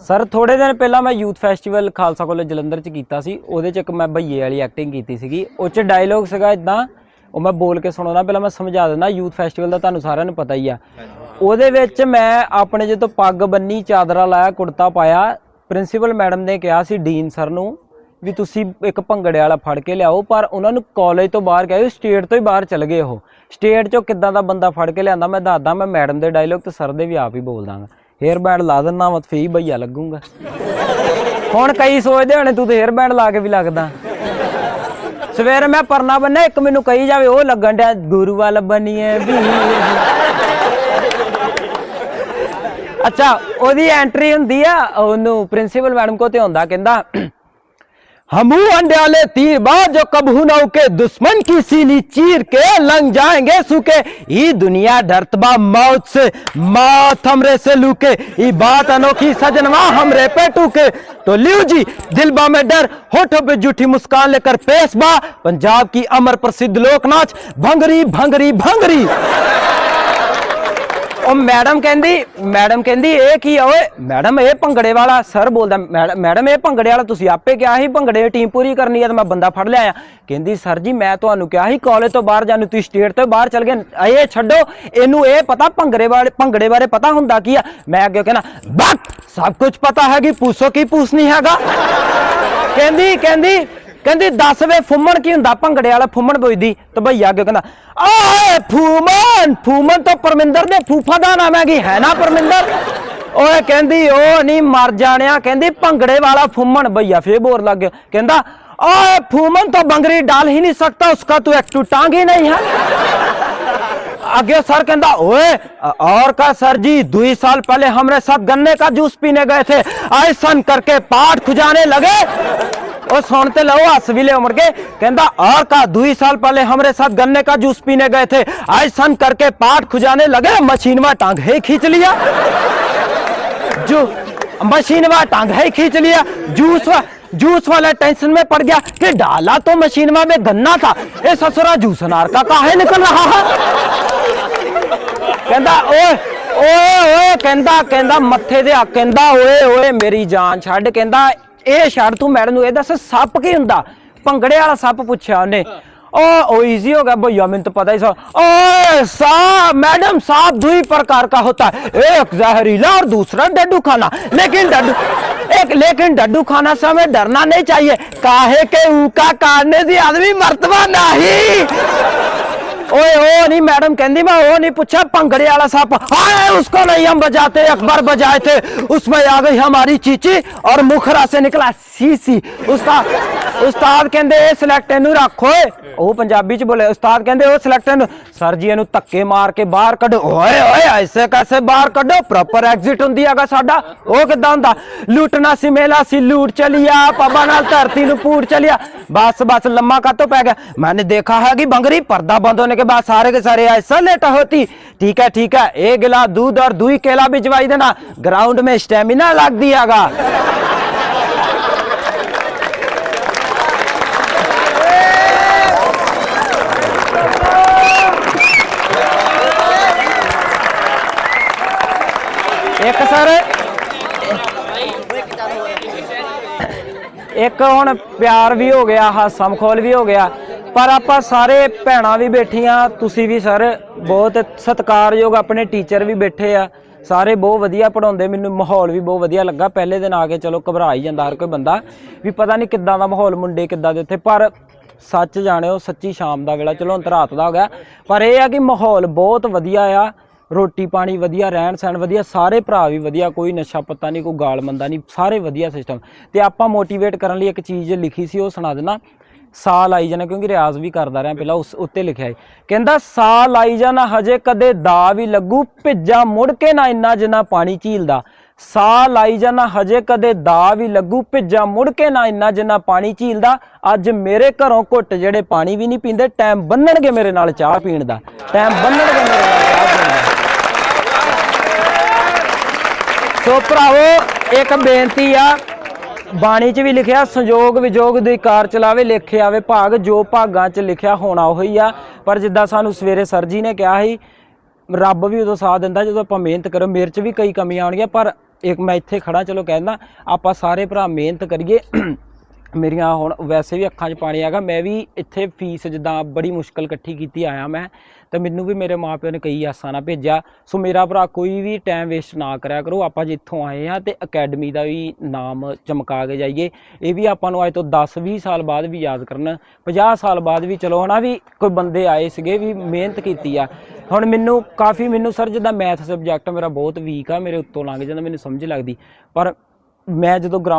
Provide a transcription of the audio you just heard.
Sir ਥੋੜੇ ਦਿਨ ਪਹਿਲਾਂ ਮੈਂ youth festival Khalsa college Jalandhar ਚ ਕੀਤਾ ਸੀ। ਉਹਦੇ ਚ ਇੱਕ ਮੈਂ ਭਈਏ ਵਾਲੀ ਐਕਟਿੰਗ ਕੀਤੀ ਸੀਗੀ। ਉਹ ਚ ਡਾਇਲੋਗ ਸੀਗਾ ਇਦਾਂ ਉਹ ਮੈਂ ਬੋਲ ਕੇ ਸੁਣਾਉਣਾ ਪਹਿਲਾਂ ਮੈਂ ਸਮਝਾ ਦਿੰਦਾ, ਯੂਥ ਫੈਸਟੀਵਲ ਦਾ ਤੁਹਾਨੂੰ ਸਾਰਿਆਂ ਨੂੰ ਪਤਾ ਹੀ ਆ। ਉਹਦੇ ਵਿੱਚ ਮੈਂ ਆਪਣੇ ਜਦੋਂ ਪੱਗ ਬੰਨੀ, ਚਾਦਰਾ ਲਾਇਆ, ਕੁੜਤਾ ਪਾਇਆ ਪ੍ਰਿੰਸੀਪਲ ਮੈਡਮ ਨੇ ਕਿਹਾ ਸੀ ਡੀਨ ਸਰ ਨੂੰ ਵੀ ਤੁਸੀਂ ਇੱਕ ਭੰਗੜੇ ਵਾਲਾ ਫੜ ਕੇ ਲਿਆਓ, ਪਰ ਉਹਨਾਂ ਨੂੰ ਕਾਲਜ ਤੋਂ ਬਾਹਰ ਗਏ ਸਟੇਟ ਤੋਂ ਹੀ ਬਾਹਰ ਚਲ ਗਏ ਉਹ। ਸਟੇਟ ਚੋਂ ਕਿੱਦਾਂ ਦਾ ਬੰਦਾ ਫੜ ਕੇ ਲਿਆਂਦਾ, ਮੈਂ ਦੱਸਦਾ, ਮੈਂ ਮੈਡਮ ਦੇ ਡਾਇਲੋਗ ਤੇ ਸਰ ਦੇ ਵੀ ਆਪ ਹੀ ਬੋਲ ਦਾਂਗਾ ਹੇਅਰ ਬੈਂਡ ਲਾ ਦਿੰਦਾ ਮੈਂ ਫੇਰ ਹੀ ਭਈਆ ਲੱਗੂਗਾ। ਹੁਣ ਕਈ ਸੋਚਦੇ ਹੋਣੇ, ਤੂੰ ਤੇ ਹੇਅਰ ਬੈਂਡ ਲਾ ਕੇ ਵੀ ਲੱਗਦਾ। ਸਵੇਰੇ ਮੈਂ ਪਰਨਾ ਬੰਨਿਆ, ਇੱਕ ਮੈਨੂੰ ਕਹੀ ਜਾਵੇ, ਉਹ ਲੱਗਣ ਡਿਆ, ਗੁਰੂ ਵਾਲਾ ਬਣੀਏ ਵੀ। ਅੱਛਾ, ਉਹਦੀ ਐਂਟਰੀ ਹੁੰਦੀ ਆ, ਉਹਨੂੰ ਪ੍ਰਿੰਸੀਪਲ ਮੈਡਮ ਕੋ ਤੇ ਹੁੰਦਾ ਕਹਿੰਦਾ हमू अंडे तीर बाज जो कबहू न उके दुश्मन की सीनी चीर के लंग जाएँगे सूके ई दुनिया डरतबा मौत से, मौत हमरे से लूके। ई बात अनोखी सजनवा हमरे पे टूके। तो लियो जी दिलबा में डर, होठों पे जूठी मुस्कान लेकर पेश बा। पंजाब की अमर प्रसिद्ध लोक नाच भंगरी भंगरी भंगरी। ਉਹ ਮੈਡਮ ਕਹਿੰਦੀ ਮੈਡਮ ਕਹਿੰਦੀ, ਇਹ ਕੀ ਆ ਓਏ? ਮੈਡਮ, ਇਹ ਭੰਗੜੇ ਵਾਲਾ ਸਰ ਬੋਲਦਾ ਮੈਡਮ, ਇਹ ਭੰਗੜੇ ਵਾਲਾ ਤੁਸੀਂ ਆਪੇ ਕਿਹਾ ਸੀ ਭੰਗੜੇ ਦੀ ਟੀਮ ਪੂਰੀ ਕਰਨੀ ਆ ਤੇ ਮੈਂ ਬੰਦਾ ਫੜ ਲਿਆ ਆ। ਕਹਿੰਦੀ, ਸਰ ਜੀ, ਮੈਂ ਤੁਹਾਨੂੰ ਕਿਹਾ ਸੀ ਕਾਲਜ ਤੋਂ ਬਾਹਰ ਜਾਣ ਨੂੰ, ਤੁਸੀਂ ਸਟੇਟ ਤੋਂ ਬਾਹਰ ਚਲ ਗਏ। ਇਹ ਛੱਡੋ। ਇਹਨੂੰ ਇਹ ਪਤਾ ਭੰਗੜੇ ਬਾਰੇ ਭੰਗੜੇ ਬਾਰੇ ਪਤਾ ਹੁੰਦਾ ਕੀ ਆ? ਮੈਂ ਅੱਗੇ ਕਹਿਣਾ ਬਕ ਸਭ ਕੁਝ ਪਤਾ ਹੈ ਕਿ ਪੂਛੋ ਕੀ ਪੂਛ ਨਹੀਂ ਹੈਗਾ? ਕਹਿੰਦੀ ਕਹਿੰਦੀ ਕਹਿੰਦੀ ਦੱਸ ਵੇ ਫੁੰਮਣ ਕੀ ਹੁੰਦਾ ਭੰਗੜੇ ਵਾਲਾ ਫੁੰਮਣ ਬੋਈਦੀ ਤੇ ਭਈਆ ਅੱਗੇ ਕਹਿੰਦਾ ਆਏ ਫੂਮਨ ਫੂਮਨ ਤਾਂ ਪਰਮਿੰਦਰ ਦੇ ਫੂਫਾ ਦਾ ਨਾਮ ਹੈ ਕੀ ਹੈ ਨਾ ਪਰਮਿੰਦਰ ਓਏ ਕਹਿੰਦੀ ਉਹ ਨਹੀਂ ਮਰ ਜਾਣਿਆ ਕਹਿੰਦੀ ਭੰਗੜੇ ਵਾਲਾ ਫੁੰਮਣ ਭਈਆ ਫੇਰ ਬੋਰ ਲੱਗ ਗਿਆ ਕਹਿੰਦਾ ओए फूमन तो बंगरी डाल ही नहीं सकता उसका तो एक टू टांग ही नहीं है आगे सर कहता ओए और का सर जी दुई साल पहले हमारे साथ गन्ने का जूस पीने गए थे ऐसन करके पाठ खुजाने लगे ਉਹ ਸੁਣ ਤੇ ਲਓ ਹੱਸ ਵੀ ਲਿਓ ਮੁੜ ਕੇ ਕਹਿੰਦਾ और का दुई साल पहले हमारे साथ गन्ने का जूस पीने गए थे ऐसन करके पाठ खुजाने लगे मशीन में टांग ही खींच लिया जो मशीन में टांग है खींच लिया जूस वा, जूस वाला टेंशन में पड़ गया कि डाला तो मशीन में गन्ना था ये ससुरा जूस अनार का काहे निकल रहा है ਕਹਿੰਦਾ ਓਏ ਓਏ ਓਏ ਕਹਿੰਦਾ ਕਹਿੰਦਾ ਮੱਥੇ ਤੇ ਆ ਕਹਿੰਦਾ ਓਏ ਓਏ ਮੇਰੀ ਜਾਨ ਛੱਡ ਕਹਿੰਦਾ ਇਹ ਛੱਡ ਤੂੰ ਮੈਡਮ ਨੂੰ ਇਹ ਦੱਸ ਸੱਪ ਕੀ ਹੁੰਦਾ ਭੰਗੜੇ ਵਾਲਾ ਸੱਪ ਪੁੱਛਿਆ ਉਹਨੇ ओ ओ इजी हो गया भैया मैंने तो पता ही सा ओए साहब मैडम साहब दो ही प्रकार का होता है एक जहरीला और दूसरा डड्डू खाना लेकिन डड्डू एक लेकिन डड्डू खाना से हमें डरना नहीं चाहिए काहे के ऊका काटने से आदमी मर्तबा नहीं ओए, ओ नहीं, मैडम कहती मैं वो नहीं पूछा, भंगड़े वाला सांप। आए, उसको नहीं हम बजाते अकबर बजाए थे। उसमें आ गई हमारी चीची और मुखरा से निकला। सी सी उस्ताद ਉਸਤਾਦ ਕਹਿੰਦੇ ਇਹ ਸਿਲੈਕਟ ਇਹਨੂੰ ਰੱਖੋ ਉਹ ਪੰਜਾਬੀ ਚ ਬੋਲੇ ਉਸਤਾਦ ਕਹਿੰਦੇ ਉਹ ਸਿਲੈਕਟ ਇਹਨੂੰ ਸਰ ਜੀ ਇਹਨੂੰ ਧੱਕੇ ਮਾਰ ਕੇ ਬਾਹਰ ਕੱਢੋ ਓਏ ਓਏ ਐਸੇ ਕੈਸੇ ਬਾਹਰ ਕੱਢੋ ਪ੍ਰੋਪਰ ਐਗਜ਼ਿਟ ਹੁੰਦੀ ਹੈਗਾ ਸਾਡਾ ਉਹ ਕਿੱਦਾਂ ਹੁੰਦਾ ਲੁੱਟਣਾ ਸੀ ਮੇਲਾ ਸੀ ਲੂਟ ਚਲਿਆ ਪੱਬਾਂ ਨਾਲ ਧਰਤੀ ਨੂੰ ਪੂਰ ਚਲਿਆ बस बस लम्मा का तो पै गया मैंने देखा है कि बंगरी पर्दा बंद होने के बाद सारे के सारे ऐसा लेट होती ठीक है ठीक है एक गिलास दूध और दुई केला भिजवाई देना ग्राउंड में स्टेमिना लग दियागा ਇੱਕ ਸਰ। ਇੱਕ ਹੁਣ ਪਿਆਰ ਵੀ ਹੋ ਗਿਆ ਹਾਸਾ ਮਖੌਲ ਵੀ ਹੋ ਗਿਆ। ਪਰ ਆਪਾਂ ਸਾਰੇ ਭੈਣਾਂ ਵੀ ਬੈਠੀਆਂ, ਤੁਸੀਂ ਵੀ ਸਰ, ਬਹੁਤ ਸਤਿਕਾਰਯੋਗ ਆਪਣੇ ਟੀਚਰ ਵੀ ਬੈਠੇ ਆ। ਸਾਰੇ ਬਹੁਤ ਵਧੀਆ ਪੜਾਉਂਦੇ ਮੈਨੂੰ ਮਾਹੌਲ ਵੀ ਬਹੁਤ ਵਧੀਆ ਲੱਗਾ। ਪਹਿਲੇ ਦਿਨ ਆ ਕੇ ਚਲੋ ਘਬਰਾ ਹੀ ਜਾਂਦਾ ਹਰ ਕੋਈ ਬੰਦਾ, ਵੀ ਪਤਾ ਨਹੀਂ ਕਿੱਦਾਂ ਦਾ ਮਾਹੌਲ ਮੁੰਡੇ ਕਿੱਦਾਂ ਦੇ ਉੱਥੇ। ਪਰ ਸੱਚ ਜਾਣਿਓ, ਸੱਚੀ ਸ਼ਾਮ ਦਾ ਵੇਲਾ, ਚਲੋ ਅੰਤਰਾਤ ਦਾ ਹੋ ਗਿਆ। ਪਰ ਇਹ ਆ ਕਿ ਮਾਹੌਲ ਬਹੁਤ ਵਧੀਆ ਆ। ਰੋਟੀ ਪਾਣੀ ਵਧੀਆ, ਰਹਿਣ ਸਹਿਣ ਵਧੀਆ, ਸਾਰੇ ਭਰਾ ਵੀ ਵਧੀਆ, ਕੋਈ ਨਸ਼ਾ ਪੱਤਾ ਨਹੀਂ, ਕੋਈ ਗਾਲ ਮੰਦਾ ਨਹੀਂ, ਸਾਰੇ ਵਧੀਆ ਸਿਸਟਮ ਤੇ ਆਪਾਂ ਮੋਟੀਵੇਟ ਕਰਨ ਲਈ ਇੱਕ ਚੀਜ਼ ਲਿਖੀ ਸੀ, ਉਹ ਸੁਣਾ ਦੇਣਾ ਸਾਹ ਲਾਈ ਜਾਣਾ, ਕਿਉਂਕਿ ਰਿਆਜ਼ ਵੀ ਕਰਦਾ ਰਿਹਾ ਪਹਿਲਾਂ ਉਸ ਉੱਤੇ ਲਿਖਿਆ ਹੈ ਕਹਿੰਦਾ ਸਾਹ ਲਾਈ ਜਾਣਾ, ਹਜੇ ਕਦੇ ਦਾ ਵੀ ਲੱਗੂ, ਭਿੱਜਾ ਮੁੜ ਕੇ ਨਾ ਇੰਨਾ ਜਿੰਨਾ ਪਾਣੀ ਝੀਲਦਾ। ਸਾਹ ਲਾਈ ਜਾਣਾ, ਹਜੇ ਕਦੇ ਦਾ ਵੀ ਲੱਗੂ, ਭਿੱਜਾ ਮੁੜ ਕੇ ਨਾ ਇੰਨਾ ਜਿੰਨਾ ਪਾਣੀ ਝੀਲਦਾ। ਅੱਜ ਮੇਰੇ ਘਰੋਂ ਘੁੱਟ ਜਿਹੜੇ ਪਾਣੀ ਵੀ ਨਹੀਂ ਪੀਂਦੇ, ਟਾਈਮ ਬੰਨਣਗੇ ਮੇਰੇ ਨਾਲ ਚਾਹ ਪੀਣ ਦਾ। ਟਾਈਮ ਬੰਨਣਗੇ ਮੇਰੇ ਨਾਲ ਚਾਹ ਪੀਣ ਦਾ ਸੋ ਭਰਾਵੋ, ਇੱਕ ਬੇਨਤੀ ਆ, ਬਾਣੀ 'ਚ ਵੀ ਲਿਖਿਆ, ਸੰਜੋਗ ਵਿਜੋਗ ਦੀ ਕਾਰ ਚਲਾਵੇ ਲਿਖਿਆ ਆਵੇ ਭਾਗ, ਜੋ ਭਾਗਾਂ 'ਚ ਲਿਖਿਆ ਹੋਣਾ ਉਹੀ ਆ। ਪਰ ਜਿੱਦਾਂ ਸਾਨੂੰ ਸਵੇਰੇ ਸਰ ਜੀ ਨੇ ਕਿਹਾ ਸੀ, ਰੱਬ ਵੀ ਉਦੋਂ ਸਾਥ ਦਿੰਦਾ ਜਦੋਂ ਆਪਾਂ ਮਿਹਨਤ ਕਰੋ ਮੇਰੇ 'ਚ ਵੀ ਕਈ ਕਮੀਆਂ ਆਉਣਗੀਆਂ, ਪਰ ਇੱਕ ਮੈਂ ਇੱਥੇ ਖੜਾ ਚਲੋ ਕਹਿੰਦਾ, ਆਪਾਂ ਸਾਰੇ ਭਰਾ ਮਿਹਨਤ ਕਰੀਏ। ਮੇਰੀਆਂ ਹੁਣ ਵੈਸੇ ਵੀ ਅੱਖਾਂ 'ਚ ਪਾਣੀ ਆਗਾ ਮੈਂ ਵੀ ਇੱਥੇ ਫੀਸ ਜਿੱਦਾਂ ਬੜੀ ਮੁਸ਼ਕਲ ਇਕੱਠੀ ਕੀਤੀ ਆਇਆ ਮੈਂ, ਤੇ ਮੈਨੂੰ ਵੀ ਮੇਰੇ ਮਾਪਿਓ ਨੇ ਕਈ ਆਸਾਂ ਨਾਲ ਭੇਜਿਆ। ਸੋ ਮੇਰਾ ਭਰਾ ਕੋਈ ਵੀ ਟਾਈਮ ਵੇਸਟ ਨਾ ਕਰਿਆ ਕਰੋ। ਆਪਾਂ ਜਿੱਥੋਂ ਆਏ ਆ ਤੇ ਅਕੈਡਮੀ ਦਾ ਵੀ ਨਾਮ ਚਮਕਾ ਕੇ ਜਾਈਏ। ਇਹ ਵੀ ਆਪਾਂ ਨੂੰ ਅੱਜ ਤੋਂ 10 20 ਸਾਲ ਬਾਅਦ ਵੀ ਯਾਦ ਕਰਨ। 50 ਸਾਲ ਬਾਅਦ ਵੀ ਚਲੋ ਹਨਾ ਵੀ ਕੋਈ ਬੰਦੇ ਆਏ ਸੀਗੇ ਵੀ ਮਿਹਨਤ ਕੀਤੀ ਆ। ਹੁਣ ਮੈਨੂੰ ਕਾਫੀ ਮੈਨੂੰ ਸਰ ਜਿੱਦਾਂ ਮੈਥ ਸਬਜੈਕਟ ਮੇਰਾ ਬਹੁਤ ਵੀਕ ਆ, ਮੇਰੇ ਉੱਤੋਂ ਲੰਘ ਜਾਂਦਾ, ਮੈਨੂੰ ਸਮਝ ਲੱਗਦੀ। ਪਰ ਮੈਂ ਜਦੋਂ ਗਰਾਊਂਡ